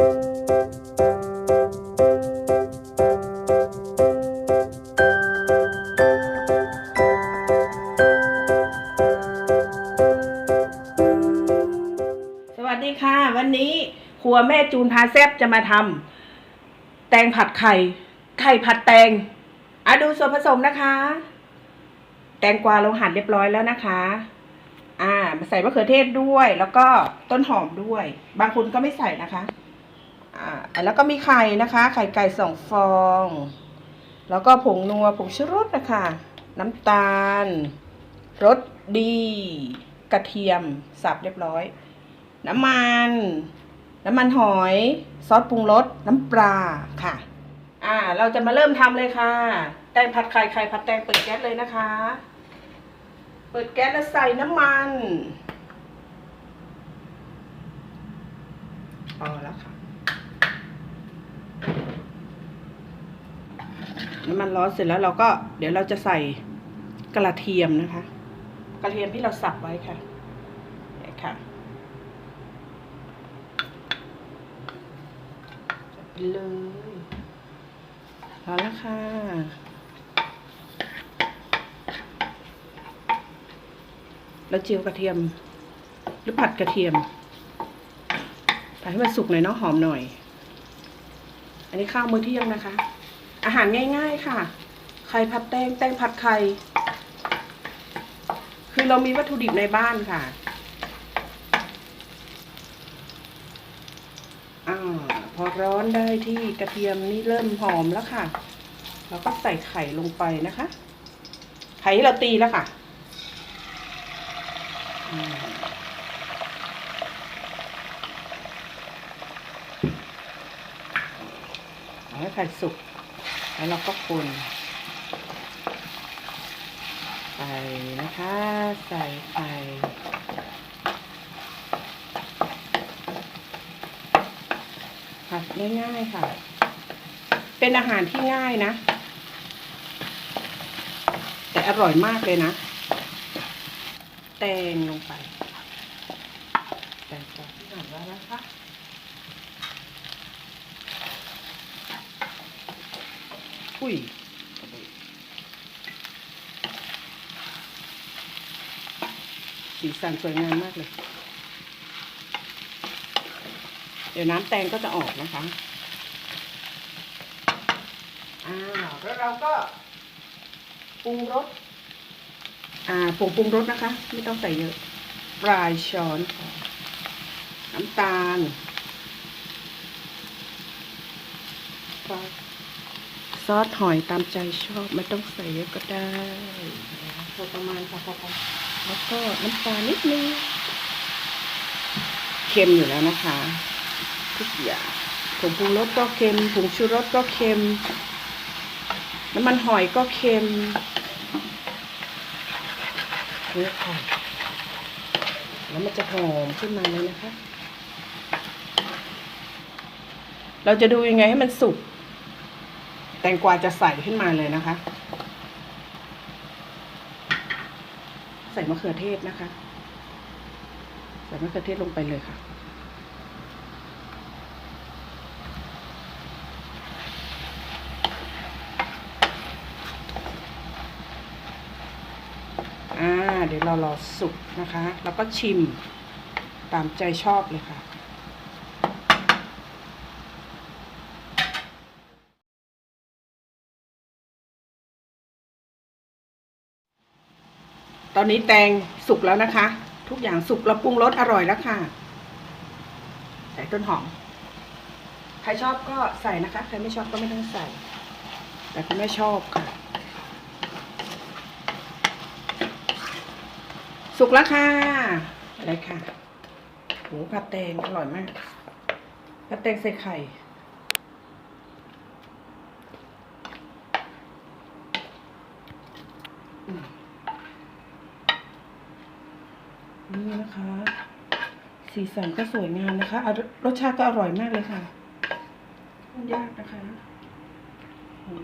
สวัสดีค่ะ วันนี้ครัวแม่จูนพาแซบจะมาทำแตงผัดไข่ ไข่ผัดแตงอะดูส่วนผสมนะคะ แตงกวาเราหั่นเรียบร้อยแล้วนะคะ อ่าใส่มะเขือเทศด้วย แล้วก็ต้นหอมด้วย บางคนก็ไม่ใส่นะคะ แล้วก็มีไข่นะคะ ไข่ไก่สองฟอง แล้วก็ผงนัวผงชูรสนะคะ น้ำตาลรสดี กระเทียมสับเรียบร้อย น้ำมัน น้ำมันหอย ซอสปรุงรสน้ำปลาค่ะ อ่า เราจะมาเริ่มทำเลยค่ะ แตงผัดไข่ไข่ผัดแตงเปิดแก๊สเลยนะคะ เปิดแก๊สแล้วใส่น้ำมันพอแล้วค่ะ น้ำมันร้อนเสร็จแล้วเราก็เดี๋ยวเราจะใส่กระเทียมนะคะ กระเทียมที่เราสับไว้ค่ะนี่ค่ะไปเลยพอแล้วค่ะแล้วเจียวกระเทียม หรือผัดกระเทียมผัดให้มันสุกหน่อยเนาะหอมหน่อย อันนี้ข้าวมื้อเที่ยงนะคะ อาหารง่ายๆค่ะ ไข่ผัดแตงแตงผัดไข่ คือเรามีวัตถุดิบในบ้านค่ะอ่าพอร้อนได้ที่กระเทียมนี่เริ่มหอมแล้วค่ะ เราก็ใส่ไข่ลงไปนะคะ ไข่เราตีแล้วค่ะให้ไข่สุก แล้วเราก็คนใส่นะคะ ใส่ไข่ผัดง่ายๆค่ะ เป็นอาหารที่ง่ายนะ แต่อร่อยมากเลยนะ แตงลงไป แตงกวาที่หั่นแล้วนะคะ อุ้ยสีสันสวยงามมากเลย เดี๋ยวน้ำแตงก็จะออกนะคะ อ้าวแล้วเราก็ปรุงรส อ่าผงปรุงรสนะคะ ไม่ต้องใส่เยอะ ปลายช้อน น้ำตาลปลา ซอสหอยตามใจชอบไม่ต้องใส่เยอะก็ได้พอประมาณพอพอพอแล้วก็น้ำตาลนิดนึงเค็มอยู่แล้วนะคะ ทุกอย่างผงปรุงรสก็เค็มผงชูรสก็เค็ม น้ำมันหอยก็เค็มเนื้อไข่แล้วมันจะหอมขึ้นมาเลยนะคะ เราจะดูยังไงให้มันสุก แตงกวาจะใส่ขึ้นมาเลยนะคะ ใส่มะเขือเทศนะคะ ใส่มะเขือเทศลงไปเลยค่ะ อ่า เดี๋ยวเรารอสุกนะคะ แล้วก็ชิมตามใจชอบเลยค่ะ ต อนนี้แตงสุกแล้วนะคะ ทุกอย่างสุกเราปรุงรสอร่อยแล้วค่ะ ใส่ต้นหอม ใครชอบก็ใส่นะคะ ใครไม่ชอบก็ไม่ต้องใส่ แต่คุณแม่ชอบค่ะ สุกแล้วค่ะอะไรค่ะโหผัดแตงอร่อยมากผัดแตงใส่ไข่ นี่นะคะ สีสันก็สวยงามนะคะ รสชาติก็อร่อยมากเลยค่ะ ยากนะคะโอ้